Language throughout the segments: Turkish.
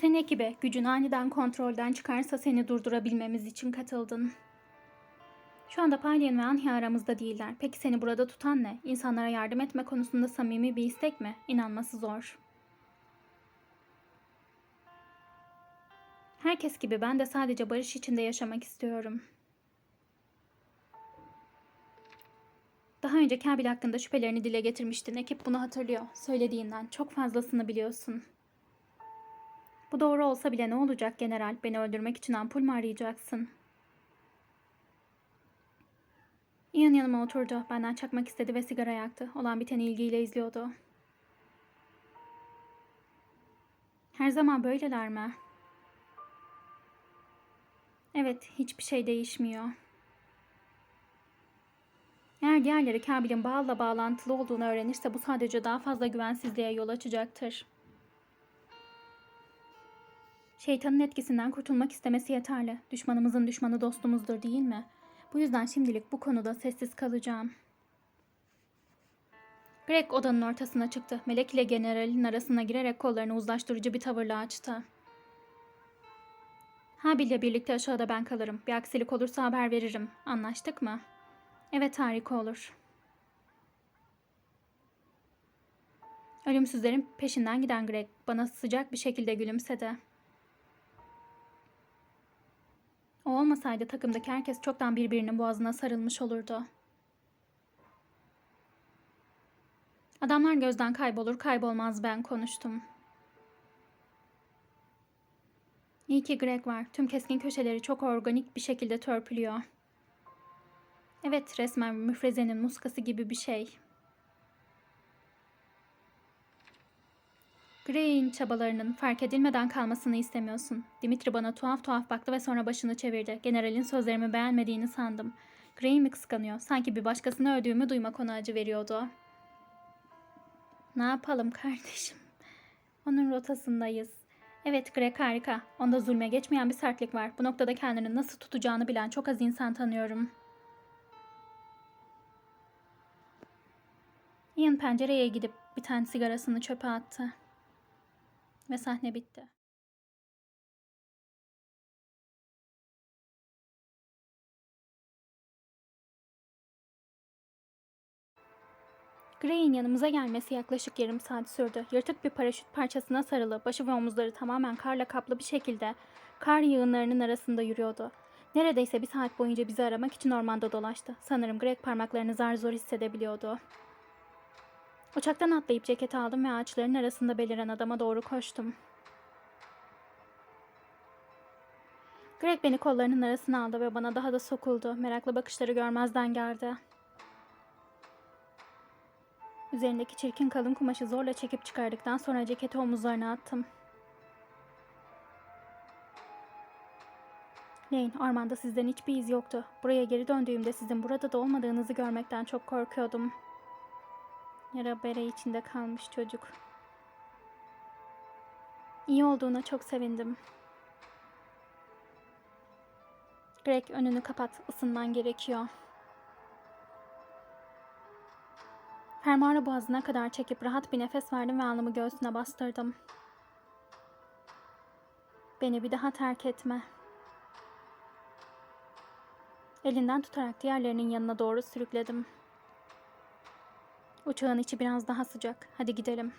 Sen ekibe gücün aniden kontrolden çıkarsa seni durdurabilmemiz için katıldın. Şu anda Palyen ve Anhi aramızda değiller. Peki seni burada tutan ne? İnsanlara yardım etme konusunda samimi bir istek mi? İnanması zor. Herkes gibi ben de sadece barış içinde yaşamak istiyorum. Daha önce Kabil hakkında şüphelerini dile getirmiştin. Ekip bunu hatırlıyor. Söylediğinden çok fazlasını biliyorsun. Bu doğru olsa bile ne olacak general? Beni öldürmek için ampul mü arayacaksın? Ian yanıma oturdu. Benden çakmak istedi ve sigara yaktı. Olan biteni ilgiyle izliyordu. Her zaman böyleler mi? Evet, hiçbir şey değişmiyor. Eğer diğerleri Kabil'in Baal'la bağlantılı olduğunu öğrenirse bu sadece daha fazla güvensizliğe yol açacaktır. Şeytanın etkisinden kurtulmak istemesi yeterli. Düşmanımızın düşmanı dostumuzdur değil mi? Bu yüzden şimdilik bu konuda sessiz kalacağım. Greg odanın ortasına çıktı. Melek ile generalin arasına girerek kollarını uzlaştırıcı bir tavırla açtı. Habil ile birlikte aşağıda ben kalırım. Bir aksilik olursa haber veririm. Anlaştık mı? Evet harika olur. Ölümsüzlerin peşinden giden Greg bana sıcak bir şekilde gülümsedi. O olmasaydı takımdaki herkes çoktan birbirinin boğazına sarılmış olurdu. Adamlar gözden kaybolur kaybolmaz ben konuştum. İyi ki Greg var. Tüm keskin köşeleri çok organik bir şekilde törpülüyor. Evet resmen müfrezenin muskası gibi bir şey. Grey'in çabalarının fark edilmeden kalmasını istemiyorsun. Dimitri bana tuhaf tuhaf baktı ve sonra başını çevirdi. Generalin sözlerimi beğenmediğini sandım. Grey mi kıskanıyor? Sanki bir başkasını öldüğümü duymak ona acı veriyordu. Ne yapalım kardeşim? Onun rotasındayız. Evet Greg harika. Onda zulme geçmeyen bir sertlik var. Bu noktada kendini nasıl tutacağını bilen çok az insan tanıyorum. Ian pencereye gidip bir tane sigarasını çöpe attı. Ve sahne bitti. Gray'in yanımıza gelmesi yaklaşık yarım saat sürdü. Yırtık bir paraşüt parçasına sarılı, başı ve omuzları tamamen karla kaplı bir şekilde kar yığınlarının arasında yürüyordu. Neredeyse bir saat boyunca bizi aramak için ormanda dolaştı. Sanırım Greg parmaklarını zar zor hissedebiliyordu. Uçaktan atlayıp ceketi aldım ve ağaçların arasında beliren adama doğru koştum. Greg beni kollarının arasına aldı ve bana daha da sokuldu. Meraklı bakışları görmezden geldi. Üzerindeki çirkin kalın kumaşı zorla çekip çıkardıktan sonra ceketi omuzlarına attım. Lane, ormanda sizden hiçbir iz yoktu. Buraya geri döndüğümde sizin burada da olmadığınızı görmekten çok korkuyordum. Yara bere içinde kalmış çocuk. İyi olduğuna çok sevindim. Greg önünü kapat, ısınman gerekiyor. Fermuarı boğazına kadar çekip rahat bir nefes verdim ve alnımı göğsüne bastırdım. Beni bir daha terk etme. Elinden tutarak diğerlerinin yanına doğru sürükledim. Uçağın içi biraz daha sıcak. Hadi gidelim.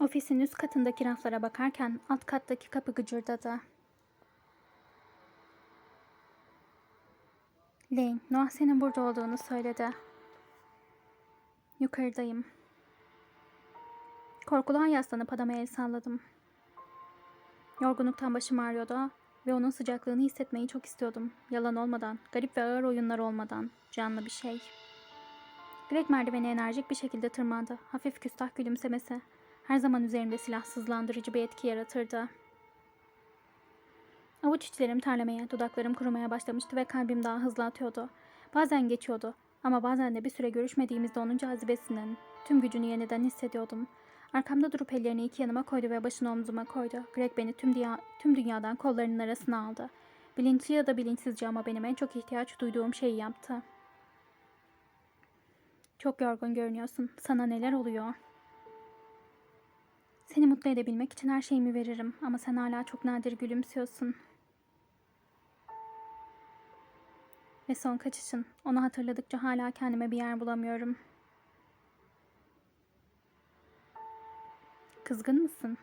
Ofisin üst katındaki raflara bakarken alt kattaki kapı gıcırdadı. Lane, Noah senin burada olduğunu söyledi. Yukarıdayım. Korkulu yaslanıp adama el salladım. Yorgunluktan başım ağrıyordu ve onun sıcaklığını hissetmeyi çok istiyordum. Yalan olmadan, garip ve ağır oyunlar olmadan, canlı bir şey. Greg merdiveni enerjik bir şekilde tırmandı. Hafif küstah gülümsemesi her zaman üzerimde silahsızlandırıcı bir etki yaratırdı. Avuç içlerim terlemeye, dudaklarım kurumaya başlamıştı ve kalbim daha hızlı atıyordu. Bazen geçiyordu ama bazen de bir süre görüşmediğimizde onun cazibesinin tüm gücünü yeniden hissediyordum. Arkamda durup ellerini iki yanıma koydu ve başını omzuma koydu. Greg beni tüm, dünya, tüm dünyadan kollarının arasına aldı. Bilinçli ya da bilinçsizce ama benim en çok ihtiyaç duyduğum şeyi yaptı. Çok yorgun görünüyorsun. Sana neler oluyor? Seni mutlu edebilmek için her şeyimi veririm ama sen hala çok nadir gülümsüyorsun. Ve son kaçışın. Onu hatırladıkça hala kendime bir yer bulamıyorum. Kızgın mısın?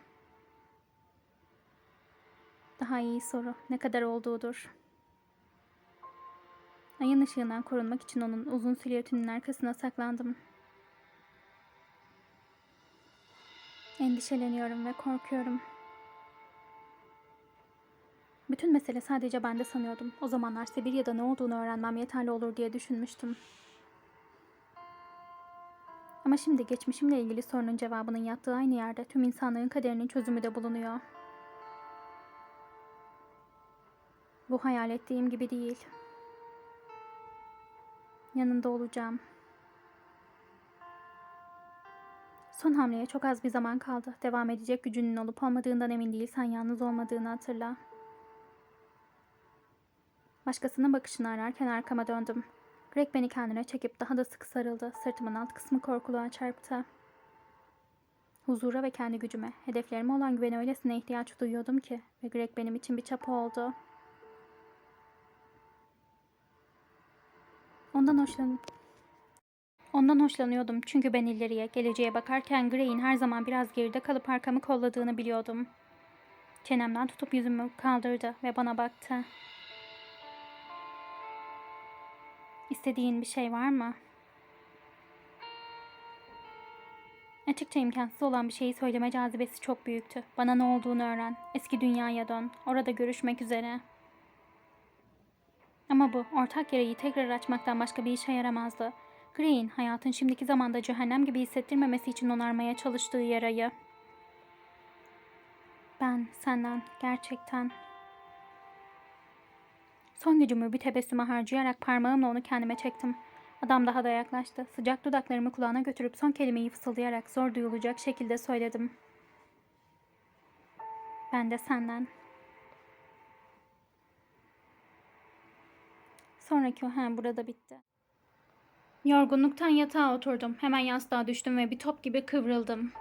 Daha iyi soru. Ne kadar olduğudur. Ayın ışığından korunmak için onun uzun silüetinin arkasına saklandım. Endişeleniyorum ve korkuyorum. Bütün mesele sadece bende sanıyordum. O zamanlar Sibirya'da ne olduğunu öğrenmem yeterli olur diye düşünmüştüm. Ama şimdi geçmişimle ilgili sorunun cevabının yattığı aynı yerde tüm insanlığın kaderinin çözümü de bulunuyor. Bu hayal ettiğim gibi değil. Yanında olacağım. Son hamleye çok az bir zaman kaldı. Devam edecek gücünün olup olmadığından emin değilsen yalnız olmadığını hatırla. Başkasının bakışını ararken arkama döndüm. Greg beni kendine çekip daha da sıkı sarıldı. Sırtımın alt kısmı korkuluğa çarptı. Huzura ve kendi gücüme, hedeflerime olan güvene öylesine ihtiyaç duyuyordum ki ve Greg benim için bir çapa oldu. Ondan hoşlan Ondan hoşlanıyordum çünkü ben ileriye, geleceğe bakarken Gray'in her zaman biraz geride kalıp arkamı kolladığını biliyordum. Çenemden tutup yüzümü kaldırdı ve bana baktı. İstediğin bir şey var mı? Açıkça imkansız olan bir şeyi söyleme cazibesi çok büyüktü. Bana ne olduğunu öğren. Eski dünyaya dön. Orada görüşmek üzere. Ama bu ortak yarayı tekrar açmaktan başka bir işe yaramazdı. Green, hayatın şimdiki zamanda cehennem gibi hissettirmemesi için onarmaya çalıştığı yarayı. Ben senden gerçekten Son gücümü bir tebessüme harcayarak parmağımla onu kendime çektim. Adam daha da yaklaştı. Sıcak dudaklarımı kulağına götürüp son kelimeyi fısıldayarak zor duyulacak şekilde söyledim. Ben de senden. Sonraki hem burada bitti. Yorgunluktan yatağa oturdum. Hemen yastığa düştüm ve bir top gibi kıvrıldım.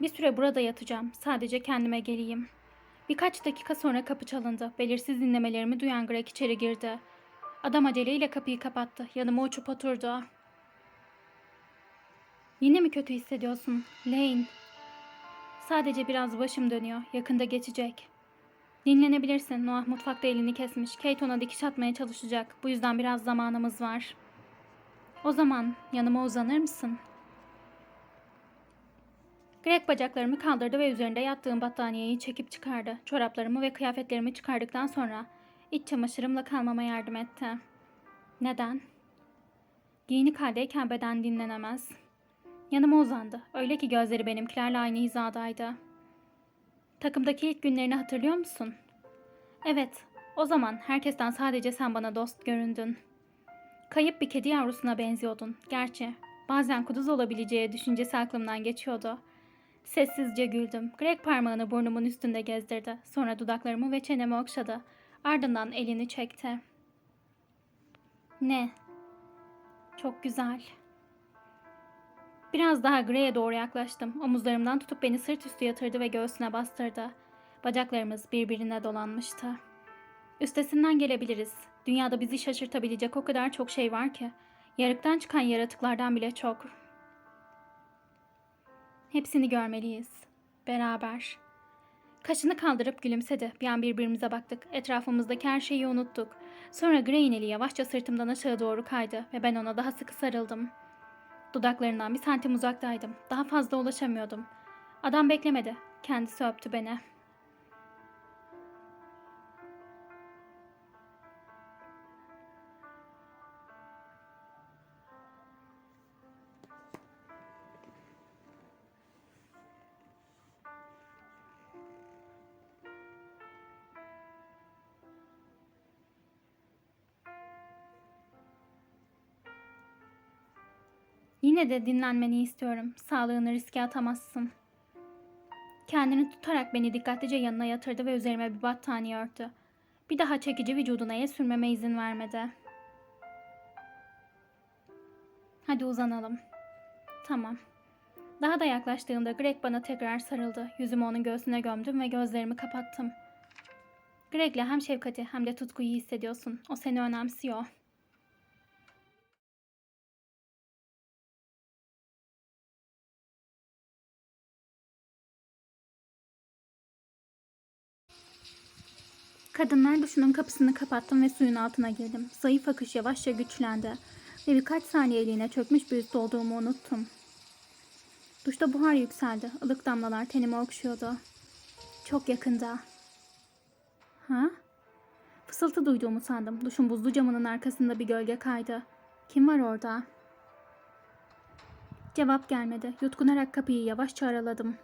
Bir süre burada yatacağım. Sadece kendime geleyim. Birkaç dakika sonra kapı çalındı. Belirsiz dinlemelerimi duyan Greg içeri girdi. Adam aceleyle kapıyı kapattı. Yanıma uçup oturdu. Yine mi kötü hissediyorsun? Lane. Sadece biraz başım dönüyor. Yakında geçecek. Dinlenebilirsin. Noah mutfakta elini kesmiş. Kate ona dikiş atmaya çalışacak. Bu yüzden biraz zamanımız var. O zaman yanıma uzanır mısın? Greg bacaklarımı kaldırdı ve üzerinde yattığım battaniyeyi çekip çıkardı. Çoraplarımı ve kıyafetlerimi çıkardıktan sonra iç çamaşırımla kalmama yardım etti. Neden? Giyinik haldeyken beden dinlenemez. Yanıma uzandı. Öyle ki gözleri benimkilerle aynı hizadaydı. Takımdaki ilk günlerini hatırlıyor musun? Evet, o zaman herkesten sadece sen bana dost göründün. Kayıp bir kedi yavrusuna benziyordun. Gerçi bazen kuduz olabileceği düşüncesi aklımdan geçiyordu. Sessizce güldüm. Greg parmağını burnumun üstünde gezdirdi. Sonra dudaklarımı ve çenemi okşadı. Ardından elini çekti. Ne? Çok güzel. Biraz daha Gray'e doğru yaklaştım. Omuzlarımdan tutup beni sırt üstü yatırdı ve göğsüne bastırdı. Bacaklarımız birbirine dolanmıştı. Üstesinden gelebiliriz. Dünyada bizi şaşırtabilecek o kadar çok şey var ki. Yarıktan çıkan yaratıklardan bile çok. Hepsini görmeliyiz. Beraber. Kaşını kaldırıp gülümsedi. Bir an birbirimize baktık. Etrafımızdaki her şeyi unuttuk. Sonra Gray'in eli yavaşça sırtımdan aşağı doğru kaydı ve ben ona daha sıkı sarıldım. Dudaklarından bir santim uzaktaydım. Daha fazla ulaşamıyordum. Adam beklemedi. Kendisi öptü beni. Yine de dinlenmeni istiyorum. Sağlığını riske atamazsın. Kendini tutarak beni dikkatlice yanına yatırdı ve üzerime bir battaniye örttü. Bir daha çekici vücuduna el sürmeme izin vermedi. Hadi uzanalım. Tamam. Daha da yaklaştığımda Greg bana tekrar sarıldı. Yüzümü onun göğsüne gömdüm ve gözlerimi kapattım. Greg'le hem şefkati hem de tutkuyu hissediyorsun. O seni önemsiyor. Kadınlar duşunun kapısını kapattım ve suyun altına girdim. Zayıf akış yavaşça güçlendi ve birkaç saniyeliğine çökmüş bir üst olduğumu unuttum. Duşta buhar yükseldi. Ilık damlalar tenimi okşuyordu. Çok yakında. Ha? Fısıltı duyduğumu sandım. Duşun buzlu camının arkasında bir gölge kaydı. Kim var orada? Cevap gelmedi. Yutkunarak kapıyı yavaşça araladım.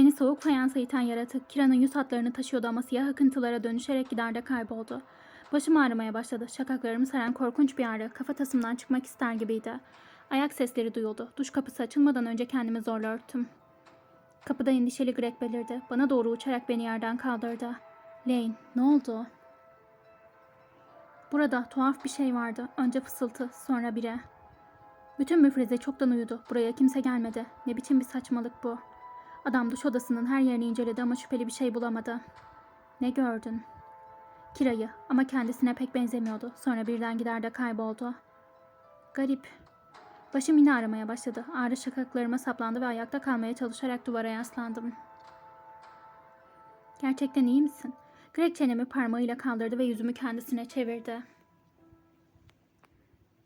Beni soğuk fayansa iten yaratık Kira'nın yüz hatlarını taşıyordu ama siyah akıntılara dönüşerek giderde kayboldu. Başım ağrımaya başladı. Şakaklarımı saran korkunç bir ağrı kafatasımdan çıkmak ister gibiydi. Ayak sesleri duyuldu. Duş kapısı açılmadan önce kendimi zorla örttüm. Kapıda endişeli Greg belirdi. Bana doğru uçarak beni yerden kaldırdı. Lane, ne oldu? Burada tuhaf bir şey vardı. Önce fısıltı, sonra bire. Bütün müfreze çoktan uyudu. Buraya kimse gelmedi. Ne biçim bir saçmalık bu. Adam duş odasının her yerini inceledi ama şüpheli bir şey bulamadı. Ne gördün? Kira'yı ama kendisine pek benzemiyordu. Sonra birden gider de kayboldu. Garip. Başım yine ağrımaya başladı. Ağrı şakaklarıma saplandı ve ayakta kalmaya çalışarak duvara yaslandım. Gerçekten iyi misin? Greg çenemi parmağıyla kaldırdı ve yüzümü kendisine çevirdi.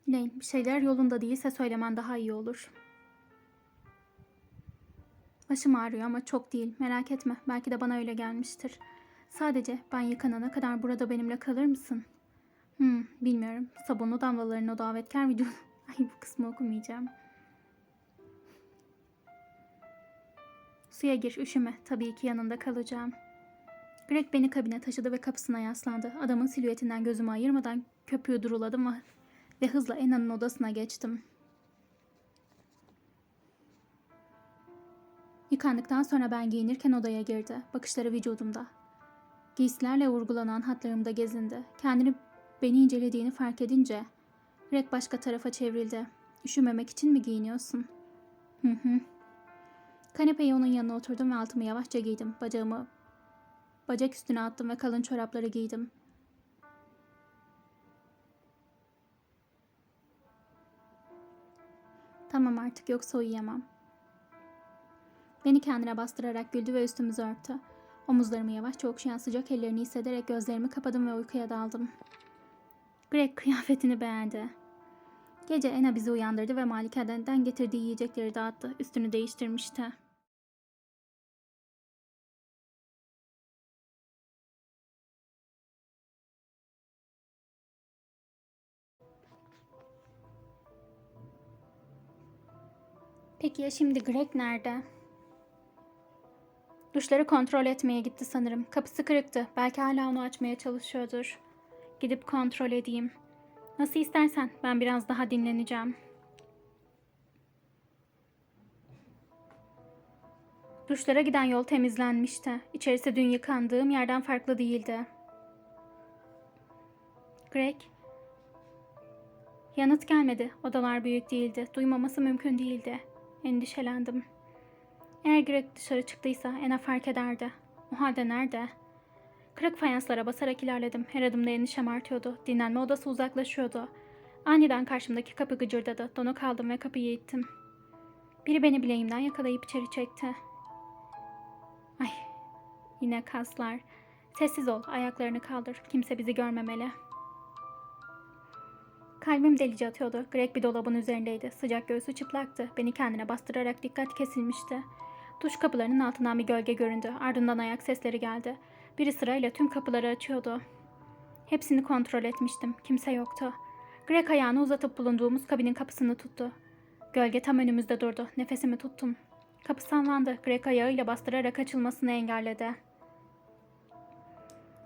Lane, bir şeyler yolunda değilse söylemen daha iyi olur. Başım ağrıyor ama çok değil. Merak etme. Belki de bana öyle gelmiştir. Sadece ben yıkanana kadar burada benimle kalır mısın? Hmm, bilmiyorum. Sabunlu damlaların o davetkar video. Ay bu kısmı okumayacağım. Suya gir, üşüme. Tabii ki yanında kalacağım. Greg beni kabine taşıdı ve kapısına yaslandı. Adamın silüetinden gözümü ayırmadan köpüğü duruladım ve hızla Ena'nın odasına geçtim. Yıkandıktan sonra ben giyinirken odaya girdi. Bakışları vücudumda. Giysilerle vurgulanan hatlarımda gezindi. Kendini beni incelediğini fark edince Greg başka tarafa çevrildi. Üşümemek için mi giyiniyorsun? Hı hı. Kanepeye onun yanına oturdum ve altımı yavaşça giydim. Bacağımı bacak üstüne attım ve kalın çorapları giydim. Tamam artık yoksa uyuyamam. Beni kendine bastırarak güldü ve üstümüzü örttü. Omuzlarımı yavaşça okşayan sıcak ellerini hissederek gözlerimi kapadım ve uykuya daldım. Greg kıyafetini beğendi. Gece Ena bizi uyandırdı ve malikenden getirdiği yiyecekleri dağıttı. Üstünü değiştirmişti. Peki ya şimdi Greg nerede? Duşları kontrol etmeye gitti sanırım. Kapısı kırıktı. Belki hala onu açmaya çalışıyordur. Gidip kontrol edeyim. Nasıl istersen. Ben biraz daha dinleneceğim. Duşlara giden yol temizlenmişti. İçerisi dün yıkandığım yerden farklı değildi. Greg. Yanıt gelmedi. Odalar büyük değildi. Duymaması mümkün değildi. Endişelendim. Eğer Greg dışarı çıktıysa Ena fark ederdi. O halde nerede? Kırık fayanslara basarak ilerledim. Her adımda endişem artıyordu. Dinlenme odası uzaklaşıyordu. Aniden karşımdaki kapı gıcırdadı. Donu kaldım ve kapıyı ittim. Biri beni bileğimden yakalayıp içeri çekti. Ay, yine kaslar. Sessiz ol, ayaklarını kaldır. Kimse bizi görmemeli. Kalbim delice atıyordu. Greg bir dolabın üzerindeydi. Sıcak göğsü çıplaktı. Beni kendine bastırarak dikkat kesilmişti. Duş kapılarının altından bir gölge göründü. Ardından ayak sesleri geldi. Biri sırayla tüm kapıları açıyordu. Hepsini kontrol etmiştim. Kimse yoktu. Greg ayağını uzatıp bulunduğumuz kabinin kapısını tuttu. Gölge tam önümüzde durdu. Nefesimi tuttum. Kapı sallandı. Greg ayağıyla bastırarak açılmasını engelledi.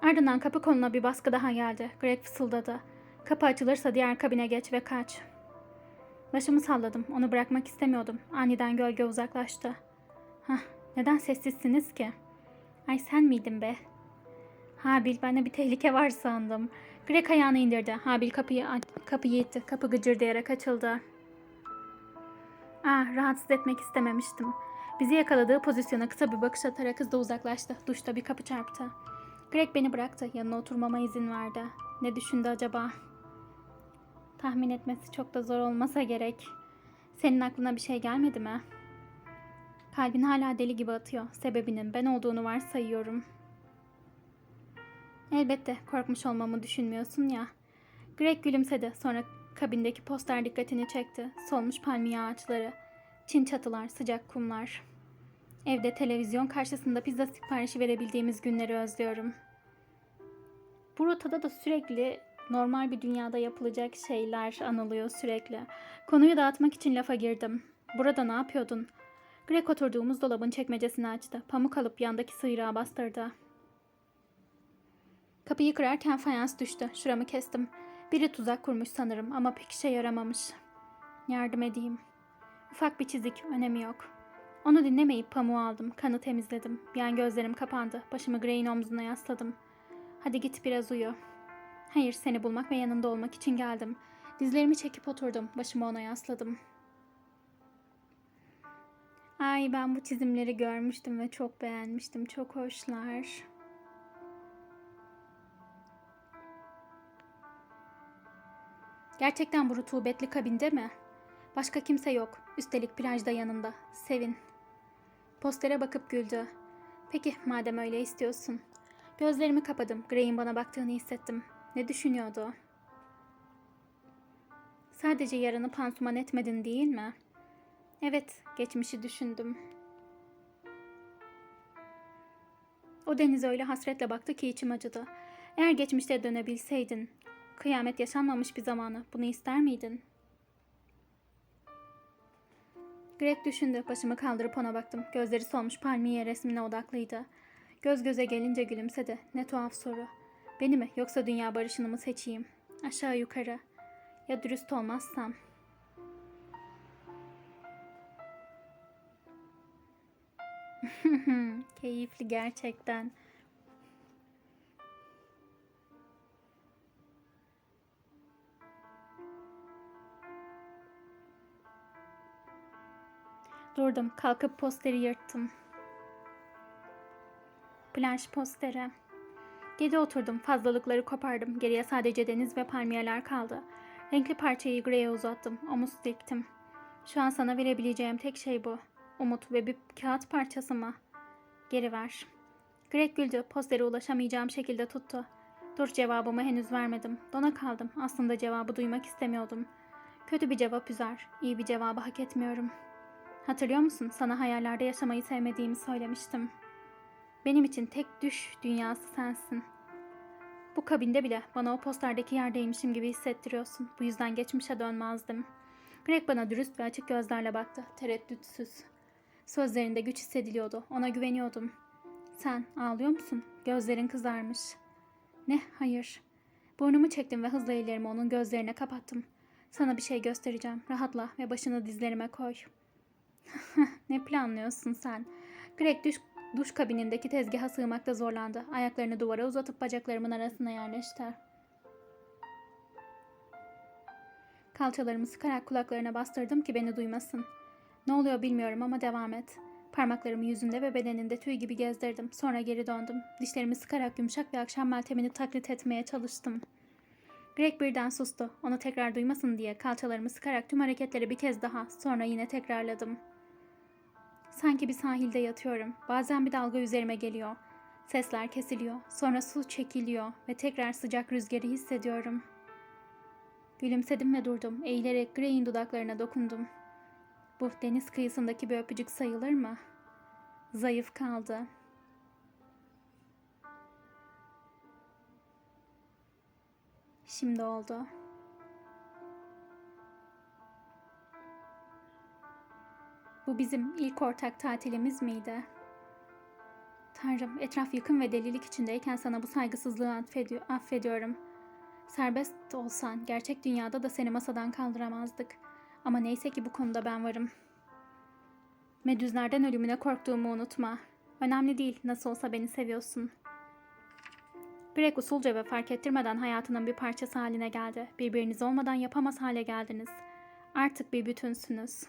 Ardından kapı koluna bir baskı daha geldi. Greg fısıldadı. Kapı açılırsa diğer kabine geç ve kaç. Başımı salladım. Onu bırakmak istemiyordum. Aniden gölge uzaklaştı. Hah, neden sessizsiniz ki? Ay sen miydin be? Habil bende bir tehlike var sandım. Greg ayağını indirdi. Habil kapıyı kapıyı itti. Kapı gıcırdayarak açıldı. Ah rahatsız etmek istememiştim. Bizi yakaladığı pozisyona kısa bir bakış atarak hızla uzaklaştı. Duşta bir kapı çarptı. Greg beni bıraktı. Yanına oturmama izin verdi. Ne düşündü acaba? Tahmin etmesi çok da zor olmasa gerek. Senin aklına bir şey gelmedi mi? Kalbin hala deli gibi atıyor. Sebebinin ben olduğunu varsayıyorum. Elbette korkmuş olmamı düşünmüyorsun ya. Greg gülümsedi. Sonra kabindeki poster dikkatini çekti. Solmuş palmiye ağaçları, çin çatılar, sıcak kumlar. Evde televizyon karşısında pizza siparişi verebildiğimiz günleri özlüyorum. Bu rotada da sürekli normal bir dünyada yapılacak şeyler anılıyor sürekli. Konuyu dağıtmak için lafa girdim. Burada ne yapıyordun? Greg oturduğumuz dolabın çekmecesini açtı. Pamuk alıp yandaki sıyrağa bastırdı. Kapıyı kırarken fayans düştü. Şuramı kestim. Biri tuzak kurmuş sanırım ama pek işe yaramamış. Yardım edeyim. Ufak bir çizik, önemi yok. Onu dinlemeyip pamuğu aldım. Kanı temizledim. Bir an gözlerim kapandı. Başımı Grey'in omzuna yasladım. Hadi git biraz uyu. Hayır, seni bulmak ve yanında olmak için geldim. Dizlerimi çekip oturdum. Başımı ona yasladım. Ay ben bu çizimleri görmüştüm ve çok beğenmiştim. Çok hoşlar. Gerçekten bu rutubetli kabinde mi? Başka kimse yok. Üstelik plajda yanında. Sevin. Postere bakıp güldü. Peki madem öyle istiyorsun. Gözlerimi kapadım. Gray'in bana baktığını hissettim. Ne düşünüyordu? Sadece yarını pansuman etmedin değil mi? Evet, geçmişi düşündüm. O denize öyle hasretle baktı ki içim acıdı. Eğer geçmişte dönebilseydin, kıyamet yaşanmamış bir zamanı bunu ister miydin? Greg düşündü. Başımı kaldırıp ona baktım. Gözleri solmuş palmiye resmine odaklıydı. Göz göze gelince gülümsedi. Ne tuhaf soru. Beni mi yoksa dünya barışını mı seçeyim? Aşağı yukarı. Ya dürüst olmazsam? Keyifli gerçekten. Durdum. Kalkıp posteri yırttım. Plaj posteri. Gece oturdum. Fazlalıkları kopardım. Geriye sadece deniz ve palmiyeler kaldı. Renkli parçayı Grey'e uzattım. Omuz diktim. Şu an sana verebileceğim tek şey bu. Umut ve bir kağıt parçası mı? Geri ver. Greg güldü. Posteri ulaşamayacağım şekilde tuttu. Dur cevabımı henüz vermedim. Dona kaldım. Aslında cevabı duymak istemiyordum. Kötü bir cevap üzer. İyi bir cevabı hak etmiyorum. Hatırlıyor musun? Sana hayallerde yaşamayı sevmediğimi söylemiştim. Benim için tek düş dünyası sensin. Bu kabinde bile bana o posterdeki yerdeymişim gibi hissettiriyorsun. Bu yüzden geçmişe dönmezdim. Greg bana dürüst ve açık gözlerle baktı. Tereddütsüz. Sözlerinde güç hissediliyordu. Ona güveniyordum. Sen ağlıyor musun? Gözlerin kızarmış. Ne? Hayır. Burnumu çektim ve hızla ellerimi onun gözlerine kapattım. Sana bir şey göstereceğim. Rahatla ve başını dizlerime koy. ne planlıyorsun sen? Greg duş, duş kabinindeki tezgaha sığmakta zorlandı. Ayaklarını duvara uzatıp bacaklarımın arasına yerleşti. Kalçalarımı sıkarak kulaklarına bastırdım ki beni duymasın. Ne oluyor bilmiyorum ama devam et. Parmaklarımı yüzünde ve bedeninde tüy gibi gezdirdim. Sonra geri döndüm. Dişlerimi sıkarak yumuşak bir akşam meltemini taklit etmeye çalıştım. Greg birden sustu. Onu tekrar duymasın diye kalçalarımı sıkarak tüm hareketleri bir kez daha sonra yine tekrarladım. Sanki bir sahilde yatıyorum. Bazen bir dalga üzerime geliyor. Sesler kesiliyor. Sonra su çekiliyor ve tekrar sıcak rüzgarı hissediyorum. Gülümsedim ve durdum. Eğilerek Gray'in dudaklarına dokundum. Bu deniz kıyısındaki bir öpücük sayılır mı? Zayıf kaldı. Şimdi oldu. Bu bizim ilk ortak tatilimiz miydi? Tanrım, etraf yıkım ve delilik içindeyken sana bu saygısızlığı affediyor, affediyorum. Serbest olsan gerçek dünyada da seni masadan kaldıramazdık. Ama neyse ki bu konuda ben varım. Medüzlerden ölümüne korktuğumu unutma. Önemli değil, nasıl olsa beni seviyorsun. Greg usulca ve fark ettirmeden hayatının bir parçası haline geldi. Birbiriniz olmadan yapamaz hale geldiniz. Artık bir bütünsünüz.